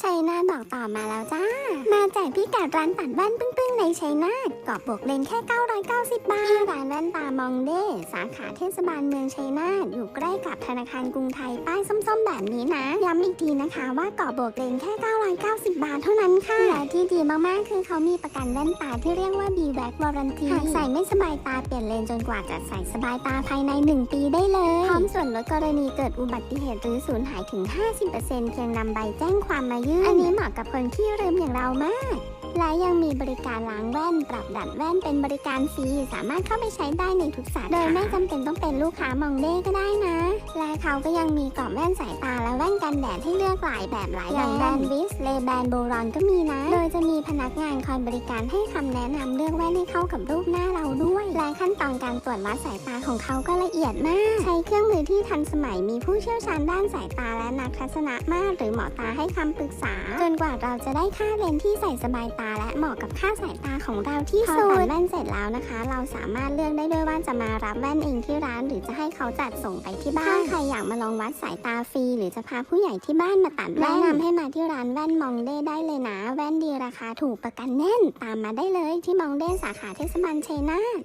ชัยนาทบอกต่อมาแล้วจ้ามา แจกพี่กัดร้านตัดแว่นปึ้งๆในชัยนาทกอบบวกเลนแค่ 990 บาทที่ร้านแว่นตามองเด้สาขาเทศบาลเมืองชัยนาทอยู่ใกล้กับธนาคารกรุงไทยป้ายส้มๆแบบนี้นะ ย้ำอีกทีนะคะว่ากอบบวกเลนแค่ 990 บาทเท่านั้นค่ะและที่ดีมากๆคือเขามีประกันแว่นตาที่เรียกว่า b w a c Warranty หากใส่ไม่สบายตาเปลี่ยนเลนจนกว่าจะใส่สบายตาภายใน 1 ปีได้เลย พร้อมส่วนลดกรณีเกิดอุบัติเหตุหรือสูญหายถึง 50%เพียงนำใบแจ้งความมายื่นอันนี้เหมาะกับคนที่ลืมอย่างเรามาก true. และยังมีบริการล้างแว่น ปรับดัดแว่นเป็นบริการฟรีสามารถเข้าไปใช้ได้ในทุกสาขาโดยไม่จำเป็นต้องเป็นลูกค้ามองเด้ก็ได้นะ และเขาก็ยังมีกรอบแว่นสายตาและแว่นกันแดดให้เลือกหลายแบบหลายอย่างแบรนด์วิสเลแบรนด์โบรอนก็มีนะ โดยจะมีพนักงานคอยบริการให้คำแนะนำเลือกแว่นให้เข้ากับรูปหน้าเราด้วย และขั้นตอนการตรวจวัดสายตาของเขาก็ละเอียดมาก ใช้เครื่องมือที่ทันสมัยมีผู้เชี่ยวชาญด้านสายตาและนักทัศนมาตรหรือหมอตาให้คำปรึกษา จนกว่าเราจะได้ค่าเลนที่ใส่สบายตาตาและเหมาะกับค่าสายตาของเราที่สุดพอตัดแว่นเสร็จแล้วนะคะ เราสามารถเลือกได้ด้วยว่าจะมารับแว่นเองที่ร้าน หรือจะให้เขาจัดส่งไปที่บ้าน ถ้าใครอยากมาลองวัดสายตาฟรี หรือจะพาผู้ใหญ่ที่บ้านมาตัดแว่นแนะนำให้มาที่ร้านแว่นมองเด้ได้เลยนะ แว่นดีราคาถูกประกันแน่น ตามมาได้เลยที่มองเด้สาขาเทศบาลชัยนาท